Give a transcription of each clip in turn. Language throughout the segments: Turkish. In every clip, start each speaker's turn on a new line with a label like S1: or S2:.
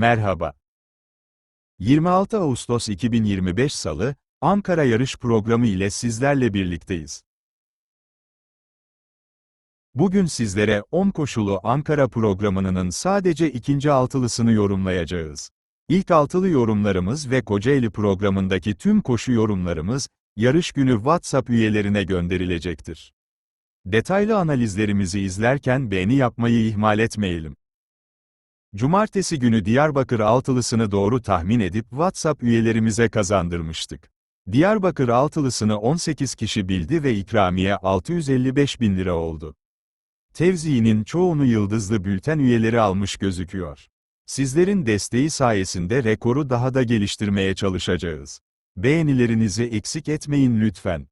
S1: Merhaba. 26 Ağustos 2025 Salı, Ankara Yarış Programı ile sizlerle birlikteyiz. Bugün sizlere 10 koşulu Ankara programının sadece ikinci altılısını yorumlayacağız. İlk altılı yorumlarımız ve Kocaeli programındaki tüm koşu yorumlarımız, yarış günü WhatsApp üyelerine gönderilecektir. Detaylı analizlerimizi izlerken beğeni yapmayı ihmal etmeyelim. Cumartesi günü Diyarbakır altılısını doğru tahmin edip WhatsApp üyelerimize kazandırmıştık. Diyarbakır altılısını 18 kişi bildi ve ikramiye 655 bin lira oldu. Tevzi'nin çoğunu yıldızlı bülten üyeleri almış gözüküyor. Sizlerin desteği sayesinde rekoru daha da geliştirmeye çalışacağız. Beğenilerinizi eksik etmeyin lütfen.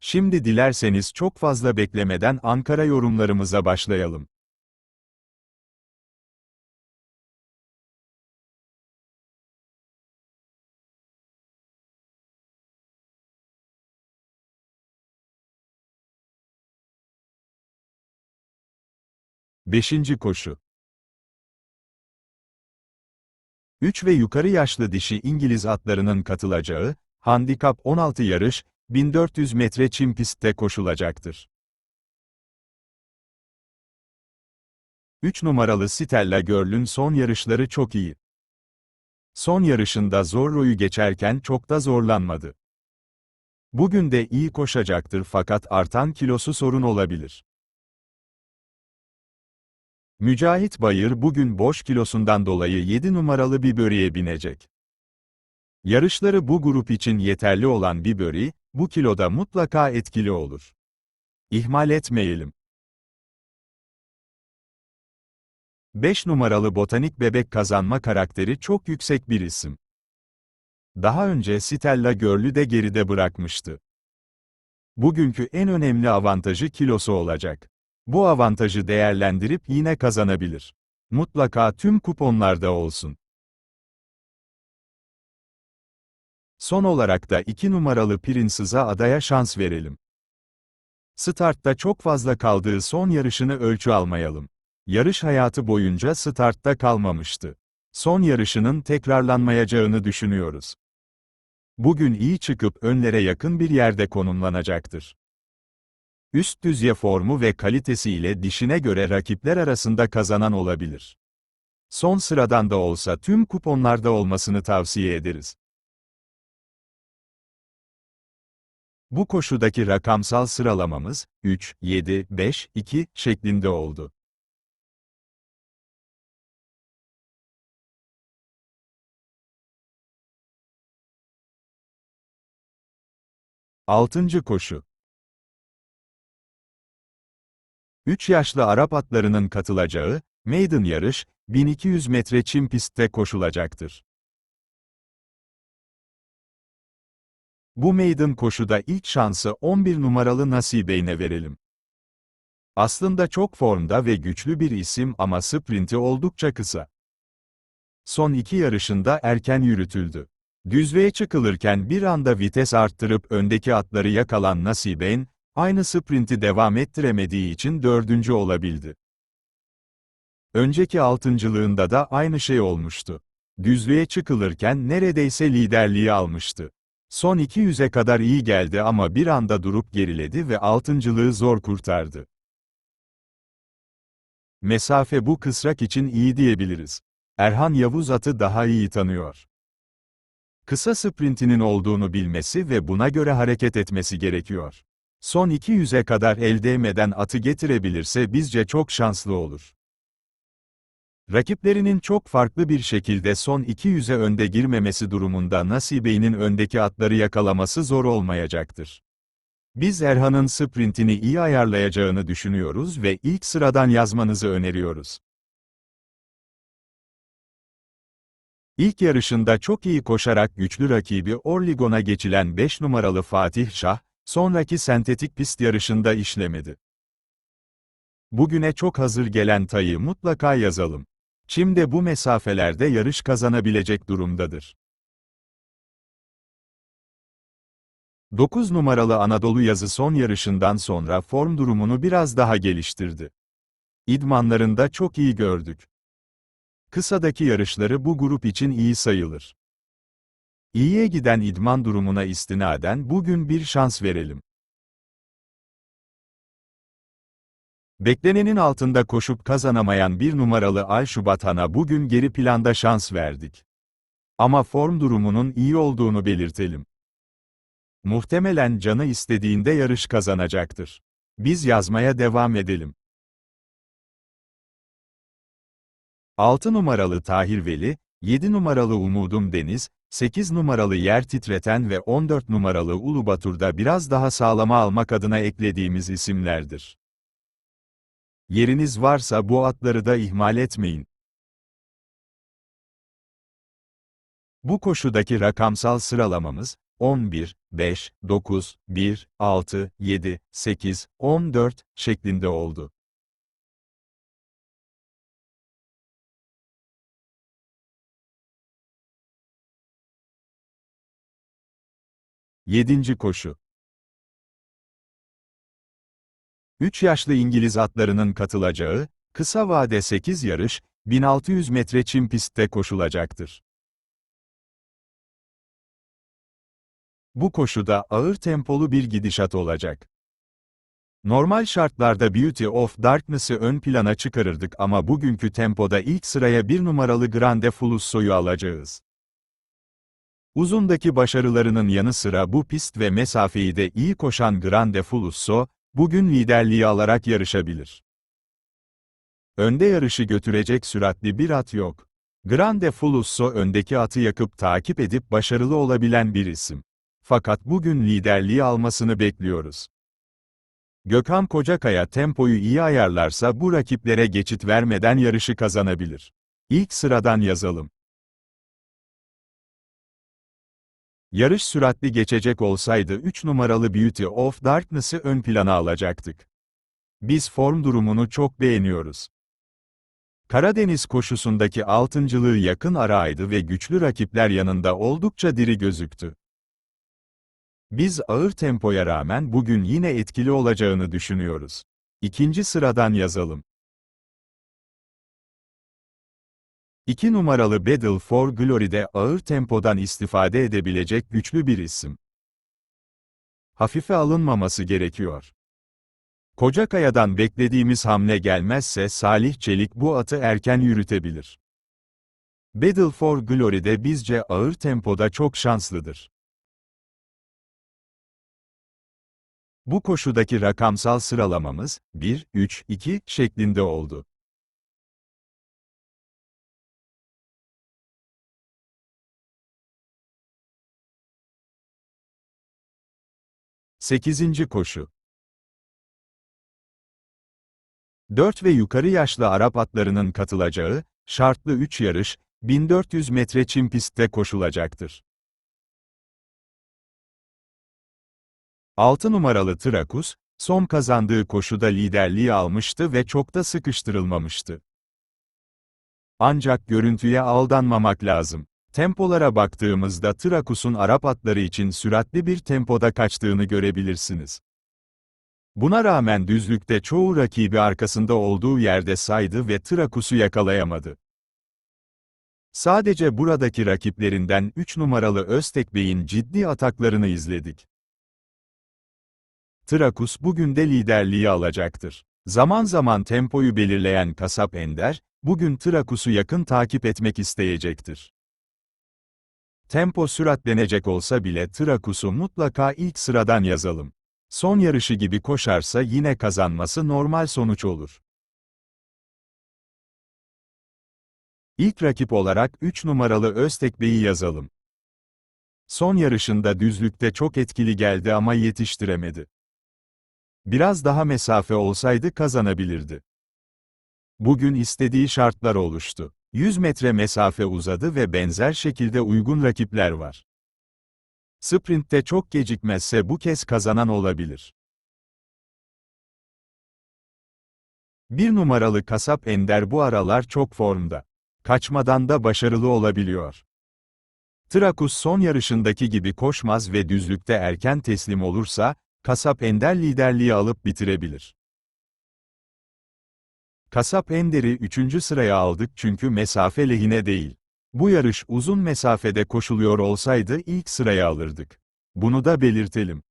S1: Şimdi dilerseniz çok fazla beklemeden Ankara yorumlarımıza başlayalım. Beşinci koşu 3 ve yukarı yaşlı dişi İngiliz atlarının katılacağı, handikap 16 yarış, 1400 metre çim pistte koşulacaktır. 3 numaralı Stella Girl'ün son yarışları çok iyi. Son yarışında Zorro'yu geçerken çok da zorlanmadı. Bugün de iyi koşacaktır fakat artan kilosu sorun olabilir. Mücahit Bayır bugün boş kilosundan dolayı 7 numaralı bir böreğe binecek. Yarışları bu grup için yeterli olan bir böreği, bu kiloda mutlaka etkili olur. İhmal etmeyelim. 5 numaralı botanik bebek kazanma karakteri çok yüksek bir isim. Daha önce Stella Görlü de geride bırakmıştı. Bugünkü en önemli avantajı kilosu olacak. Bu avantajı değerlendirip yine kazanabilir. Mutlaka tüm kuponlarda olsun. Son olarak da 2 numaralı Princess'a adaya şans verelim. Startta çok fazla kaldığı son yarışını ölçü almayalım. Yarış hayatı boyunca startta kalmamıştı. Son yarışının tekrarlanmayacağını düşünüyoruz. Bugün iyi çıkıp önlere yakın bir yerde konumlanacaktır. Üst düzye formu ve kalitesiyle dişine göre rakipler arasında kazanan olabilir. Son sıradan da olsa tüm kuponlarda olmasını tavsiye ederiz. Bu koşudaki rakamsal sıralamamız 3, 7, 5, 2 şeklinde oldu. Altıncı koşu 3 yaşlı Arap atlarının katılacağı, maiden yarış, 1200 metre çim pistte koşulacaktır. Bu maiden koşuda ilk şansı 11 numaralı Nasibe'ine verelim. Aslında çok formda ve güçlü bir isim ama sprinti oldukça kısa. Son iki yarışında erken yürütüldü. Düzlüğe çıkılırken bir anda vites arttırıp öndeki atları yakalan Nasibe'n, aynı sprinti devam ettiremediği için dördüncü olabildi. Önceki altıncılığında da aynı şey olmuştu. Düzlüğe çıkılırken neredeyse liderliği almıştı. Son 200'e kadar iyi geldi ama bir anda durup geriledi ve altıncılığı zor kurtardı. Mesafe bu kısrak için iyi diyebiliriz. Erhan Yavuz atı daha iyi tanıyor. Kısa sprintinin olduğunu bilmesi ve buna göre hareket etmesi gerekiyor. Son 200'e kadar el değmeden atı getirebilirse bizce çok şanslı olur. Rakiplerinin çok farklı bir şekilde son 200'e önde girmemesi durumunda Nasibe'nin öndeki atları yakalaması zor olmayacaktır. Biz Erhan'ın sprintini iyi ayarlayacağını düşünüyoruz ve ilk sıradan yazmanızı öneriyoruz. İlk yarışında çok iyi koşarak güçlü rakibi Orligon'a geçilen 5 numaralı Fatih Şah, sonraki sentetik pist yarışında işlemedi. Bugüne çok hazır gelen tayı mutlaka yazalım. Çim'de bu mesafelerde yarış kazanabilecek durumdadır. 9 numaralı Anadolu yazı son yarışından sonra form durumunu biraz daha geliştirdi. İdmanlarında çok iyi gördük. Kısadaki yarışları bu grup için iyi sayılır. İyiye giden idman durumuna istinaden bugün bir şans verelim. Beklenenin altında koşup kazanamayan bir numaralı Al Şubatan'a bugün geri planda şans verdik. Ama form durumunun iyi olduğunu belirtelim. Muhtemelen canı istediğinde yarış kazanacaktır. Biz yazmaya devam edelim. 6 numaralı Tahir Veli, 7 numaralı Umudum Deniz, 8 numaralı Yer Titreten ve 14 numaralı Ulubatur'da biraz daha sağlama almak adına eklediğimiz isimlerdir. Yeriniz varsa bu atları da ihmal etmeyin. Bu koşudaki rakamsal sıralamamız, 11, 5, 9, 1, 6, 7, 8, 14 şeklinde oldu. Yedinci koşu 3 yaşlı İngiliz atlarının katılacağı, kısa vade 8 yarış, 1600 metre çim pistte koşulacaktır. Bu koşuda ağır tempolu bir gidişat olacak. Normal şartlarda Beauty of Darkness'ı ön plana çıkarırdık ama bugünkü tempoda ilk sıraya bir numaralı Grande Fulusso'yu alacağız. Uzundaki başarılarının yanı sıra bu pist ve mesafeyi de iyi koşan Grande Fulusso, bugün liderliği alarak yarışabilir. Önde yarışı götürecek süratli bir at yok. Grande Fulusso öndeki atı yakıp takip edip başarılı olabilen bir isim. Fakat bugün liderliği almasını bekliyoruz. Gökhan Kocakaya tempoyu iyi ayarlarsa bu rakiplere geçit vermeden yarışı kazanabilir. İlk sıradan yazalım. Yarış süratli geçecek olsaydı 3 numaralı Beauty of Darkness'ı ön plana alacaktık. Biz form durumunu çok beğeniyoruz. Karadeniz koşusundaki altıncılığı yakın araydı ve güçlü rakipler yanında oldukça diri gözüktü. Biz ağır tempoya rağmen bugün yine etkili olacağını düşünüyoruz. İkinci sıradan yazalım. 2 numaralı Battle for Glory'de ağır tempodan istifade edebilecek güçlü bir isim. Hafife alınmaması gerekiyor. Kocakaya'dan beklediğimiz hamle gelmezse Salih Çelik bu atı erken yürütebilir. Battle for Glory'de bizce ağır tempoda çok şanslıdır. Bu koşudaki rakamsal sıralamamız 1, 3, 2 şeklinde oldu. Sekizinci koşu 4 ve yukarı yaşlı Arap atlarının katılacağı, şartlı 3 yarış, 1400 metre çim pistte koşulacaktır. 6 numaralı Trakus, son kazandığı koşuda liderliği almıştı ve çok da sıkıştırılmamıştı. Ancak görüntüye aldanmamak lazım. Tempolara baktığımızda Trakus'un Arap atları için süratli bir tempoda kaçtığını görebilirsiniz. Buna rağmen düzlükte çoğu rakibi arkasında olduğu yerde saydı ve Trakus'u yakalayamadı. Sadece buradaki rakiplerinden 3 numaralı Öztek Bey'in ciddi ataklarını izledik. Trakus bugün de liderliği alacaktır. Zaman zaman tempoyu belirleyen kasap Ender, bugün Trakus'u yakın takip etmek isteyecektir. Tempo süratlenecek olsa bile Trakus'u mutlaka ilk sıradan yazalım. Son yarışı gibi koşarsa yine kazanması normal sonuç olur. İlk rakip olarak 3 numaralı Öztek Bey'i yazalım. Son yarışında düzlükte çok etkili geldi ama yetiştiremedi. Biraz daha mesafe olsaydı kazanabilirdi. Bugün istediği şartlar oluştu. 100 metre mesafe uzadı ve benzer şekilde uygun rakipler var. Sprint'te çok gecikmezse bu kez kazanan olabilir. Bir numaralı kasap Ender bu aralar çok formda. Kaçmadan da başarılı olabiliyor. Trakus son yarışındaki gibi koşmaz ve düzlükte erken teslim olursa, kasap Ender liderliği alıp bitirebilir. Kasap Ender'i 3. sıraya aldık çünkü mesafe lehine değil. Bu yarış uzun mesafede koşuluyor olsaydı ilk sıraya alırdık. Bunu da belirtelim.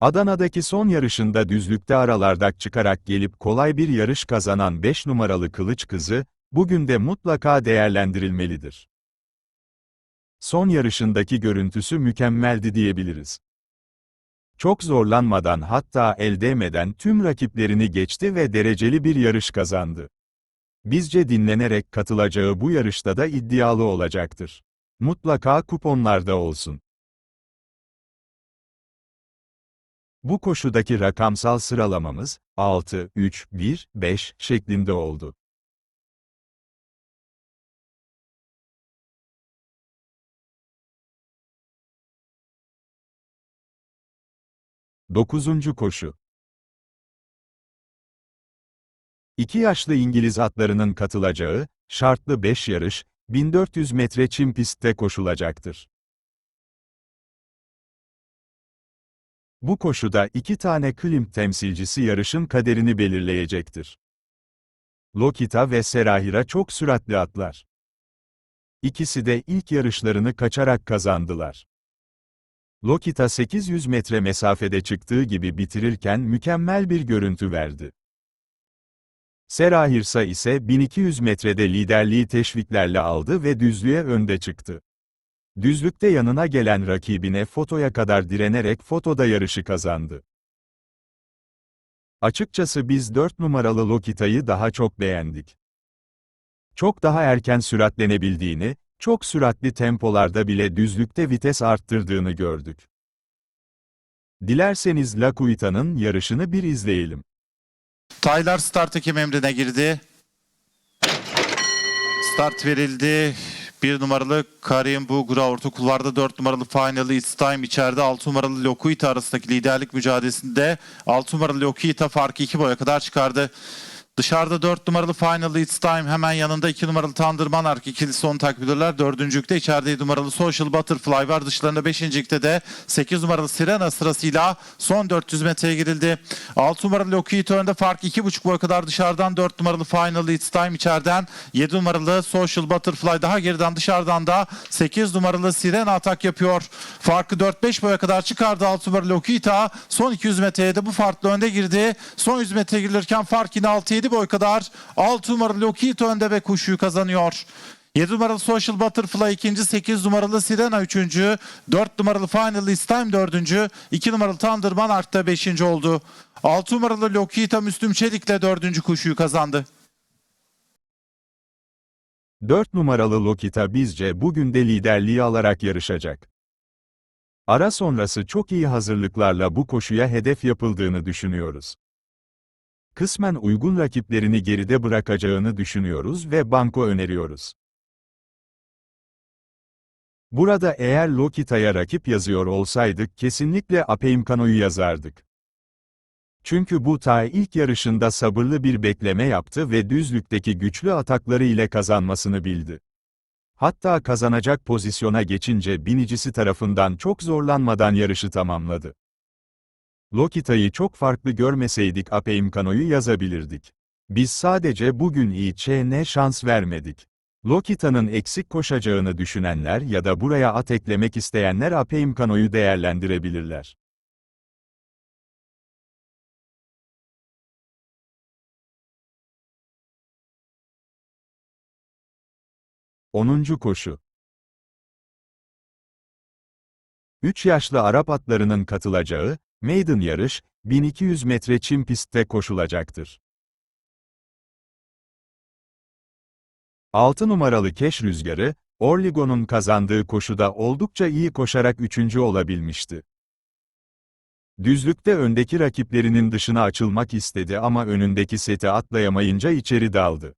S1: Adana'daki son yarışında düzlükte aralarda çıkarak gelip kolay bir yarış kazanan 5 numaralı Kılıç Kızı, bugün de mutlaka değerlendirilmelidir. Son yarışındaki görüntüsü mükemmeldi diyebiliriz. Çok zorlanmadan hatta el değmeden tüm rakiplerini geçti ve dereceli bir yarış kazandı. Bizce dinlenerek katılacağı bu yarışta da iddialı olacaktır. Mutlaka kuponlarda olsun. Bu koşudaki rakamsal sıralamamız 6, 3, 1, 5 şeklinde oldu. Dokuzuncu koşu. İki yaşlı İngiliz atlarının katılacağı, şartlı 5 yarış, 1400 metre çim pistte koşulacaktır. Bu koşuda iki tane Klimp temsilcisi yarışın kaderini belirleyecektir. Lokita ve Serahira çok süratli atlar. İkisi de ilk yarışlarını kaçarak kazandılar. Lokita 800 metre mesafede çıktığı gibi bitirirken mükemmel bir görüntü verdi. Serahirsa ise 1200 metrede liderliği teşviklerle aldı ve düzlüğe önde çıktı. Düzlükte yanına gelen rakibine fotoya kadar direnerek fotoda yarışı kazandı. Açıkçası biz 4 numaralı Lokita'yı daha çok beğendik. Çok daha erken süratlenebildiğini, çok süratli tempolarda bile düzlükte vites arttırdığını gördük. Dilerseniz Lakuita'nın yarışını bir izleyelim.
S2: Taylar start ekim emrine girdi. Start verildi. Bir numaralı Karim Bugra orta kulvarda 4 numaralı Final It's Time içeride 6 numaralı Lokuita arasındaki liderlik mücadelesinde 6 numaralı Lokuita farkı 2 boya kadar çıkardı. Dışarıda 4 numaralı Final It's Time hemen yanında 2 numaralı Thunder Monarch ikilisi onu takip ediyorlar. İçeride 7 numaralı Social Butterfly var. Dışlarında 5. de 8 numaralı Sirena sırasıyla son 400 metreye girildi. 6 numaralı Lokuita önde fark 2,5 boy kadar dışarıdan 4 numaralı Final It's Time içeriden 7 numaralı Social Butterfly daha geriden dışarıdan da 8 numaralı Sirena atak yapıyor. Farkı 4-5 boya kadar çıkardı 6 numaralı Lokuita. Son 200 metreye de bu farklı önde girdi. Son 100 metreye girilirken fark yine 6-7 boy kadar 6 numaralı Lokito önde ve koşuyu kazanıyor. 7 numaralı Social Butterfly ikinci, 8 numaralı Sirena üçüncü, 4 numaralı Final Is Time dördüncü, 2 numaralı Thunder Monarch da beşinci oldu. 6 numaralı Lokita Müslüm Çelik'le dördüncü koşuyu kazandı.
S1: 4 numaralı Lokita bizce bugün de liderliği alarak yarışacak. Ara sonrası çok iyi hazırlıklarla bu koşuya hedef yapıldığını düşünüyoruz. Kısmen uygun rakiplerini geride bırakacağını düşünüyoruz ve banko öneriyoruz. Burada eğer Lokita'ya rakip yazıyor olsaydık kesinlikle Apeimkano'yu yazardık. Çünkü bu tay ilk yarışında sabırlı bir bekleme yaptı ve düzlükteki güçlü atakları ile kazanmasını bildi. Hatta kazanacak pozisyona geçince binicisi tarafından çok zorlanmadan yarışı tamamladı. Lokita'yı çok farklı görmeseydik Apeimkano'yu yazabilirdik. Biz sadece bugün İÇ'ne şans vermedik. Lokita'nın eksik koşacağını düşünenler ya da buraya at eklemek isteyenler Apeimkano'yu değerlendirebilirler. Onuncu koşu 3 yaşlı Arap atlarının katılacağı, Maiden yarış, 1200 metre çim pistte koşulacaktır. 6 numaralı Keş Rüzgarı, Orligo'nun kazandığı koşuda oldukça iyi koşarak üçüncü olabilmişti. Düzlükte öndeki rakiplerinin dışına açılmak istedi ama önündeki seti atlayamayınca içeri daldı.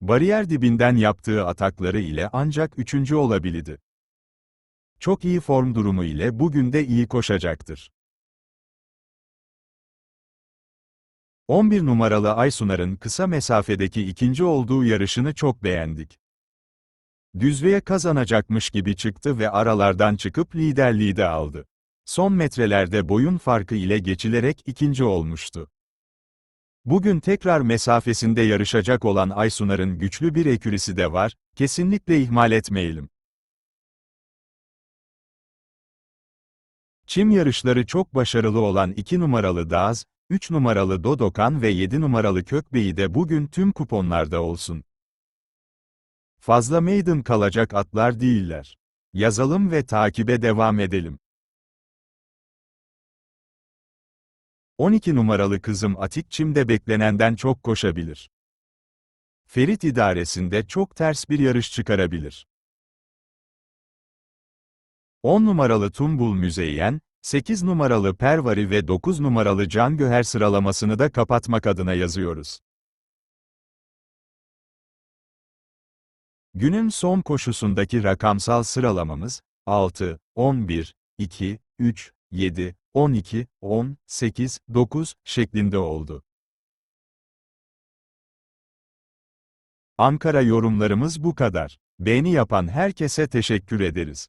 S1: Bariyer dibinden yaptığı atakları ile ancak üçüncü olabildi. Çok iyi form durumu ile bugün de iyi koşacaktır. 11 numaralı Aysunar'ın kısa mesafedeki ikinci olduğu yarışını çok beğendik. Düzlüğe kazanacakmış gibi çıktı ve aralardan çıkıp liderliği de aldı. Son metrelerde boyun farkı ile geçilerek ikinci olmuştu. Bugün tekrar mesafesinde yarışacak olan Aysunar'ın güçlü bir ekürisi de var, kesinlikle ihmal etmeyelim. Çim yarışları çok başarılı olan 2 numaralı Daz, 3 numaralı Dodokan ve 7 numaralı Kökbey'i de bugün tüm kuponlarda olsun. Fazla maiden kalacak atlar değiller. Yazalım ve takibe devam edelim. 12 numaralı kızım Atik Çim'de beklenenden çok koşabilir. Ferit idaresinde çok ters bir yarış çıkarabilir. 10 numaralı Tumbul Müzeyyen, 8 numaralı Pervari ve 9 numaralı Can Göher sıralamasını da kapatmak adına yazıyoruz. Günün son koşusundaki rakamsal sıralamamız, 6, 11, 2, 3, 7, 12, 10, 8, 9 şeklinde oldu. Ankara yorumlarımız bu kadar. Beğeni yapan herkese teşekkür ederiz.